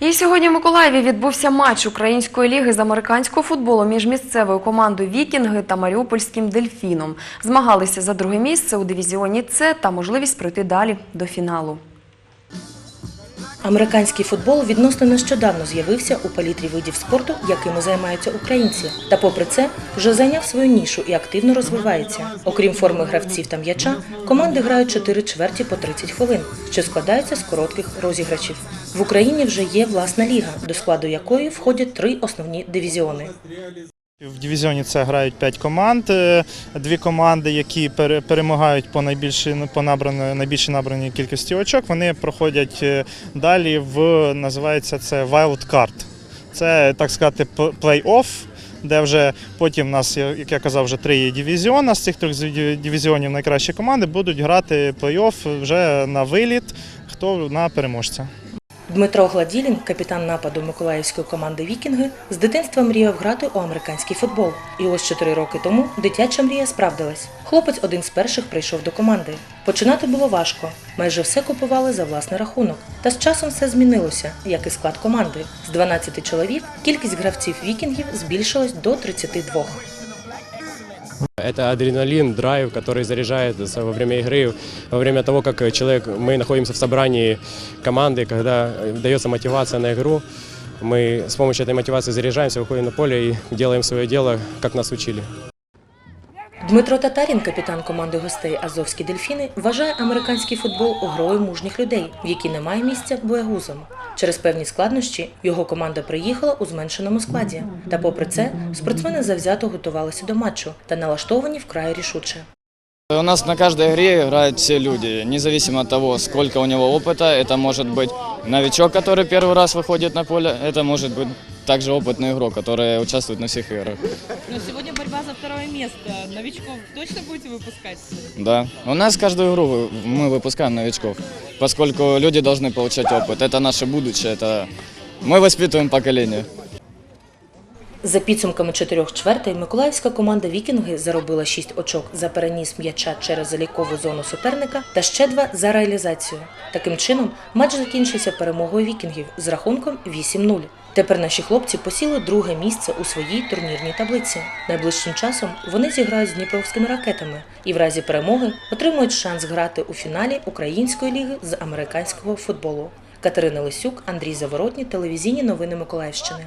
І сьогодні в Миколаєві відбувся матч Української ліги з американського футболу між місцевою командою Вікінги та Маріупольським Дельфіном. Змагалися за друге місце у дивізіоні С та можливість пройти далі до фіналу. Американський футбол відносно нещодавно з'явився у палітрі видів спорту, якими займаються українці. Та попри це вже зайняв свою нішу і активно розвивається. Окрім форми гравців та м'яча, команди грають 4 чверті по 30 хвилин, що складається з коротких розіграчів. В Україні вже є власна ліга, до складу якої входять три основні дивізіони. В дивізіоні це грають 5 команд. Е, Дві команди, які перемагають по найбільшій по набраної найбільшій набраній кількості очок, вони проходять е, далі в називається це Wild Card. Це так сказати плей-офф, де вже потім у нас, як я казав, вже три дивізіони. З цих трьох дивізіонів найкращі команди будуть грати плей-офф вже на виліт, хто на переможця. Дмитро Гладілін, капітан нападу миколаївської команди Вікінги, з дитинства мріяв грати у американський футбол. І ось чотири роки тому дитяча мрія справдилась. Хлопець один з перших прийшов до команди. Починати було важко. Майже все купували за власний рахунок. Та з часом все змінилося, як і склад команди. З 12 чоловік кількість гравців вікінгів збільшилась до 32. Это адреналин, драйв, который заряжается во время игры, во время того, как человек, мы находимся в собрании команды, когда дается мотивация на игру, мы с помощью этой мотивации заряжаемся, выходим на поле и делаем свое дело, как нас учили. Дмитро Татарін, капітан команди гостей Азовські дельфіни, вважає американський футбол грою мужніх людей, в якій немає місця боягузам. Через певні складнощі його команда приїхала у зменшеному складі. Та, попри це, спортсмени завзято готувалися до матчу та налаштовані вкрай рішуче. У нас на каждой игре играют все люди, независимо от того, сколько у него опыта. Это может быть новичок, который первый раз выходит на поле, это может быть также опытный игрок, который участвует на всех играх. Но сегодня борьба за второе место. Новичков точно будете выпускать? Да. У нас каждую игру вы- мы выпускаем новичков, поскольку люди должны получать опыт. Это наше будущее, это мы воспитываем поколение. За підсумками чотирьох чвертей миколаївська команда Вікінги заробила шість очок за переніс м'яча через залікову зону суперника та ще два за реалізацію. Таким чином, матч закінчився перемогою вікінгів з рахунком 8-0. Тепер наші хлопці посіли друге місце у своїй турнірній таблиці. Найближчим часом вони зіграють з дніпровськими ракетами і в разі перемоги отримують шанс грати у фіналі Української ліги з американського футболу. Катерина Лисюк, Андрій Заворотній, телевізійні новини Миколаївщини.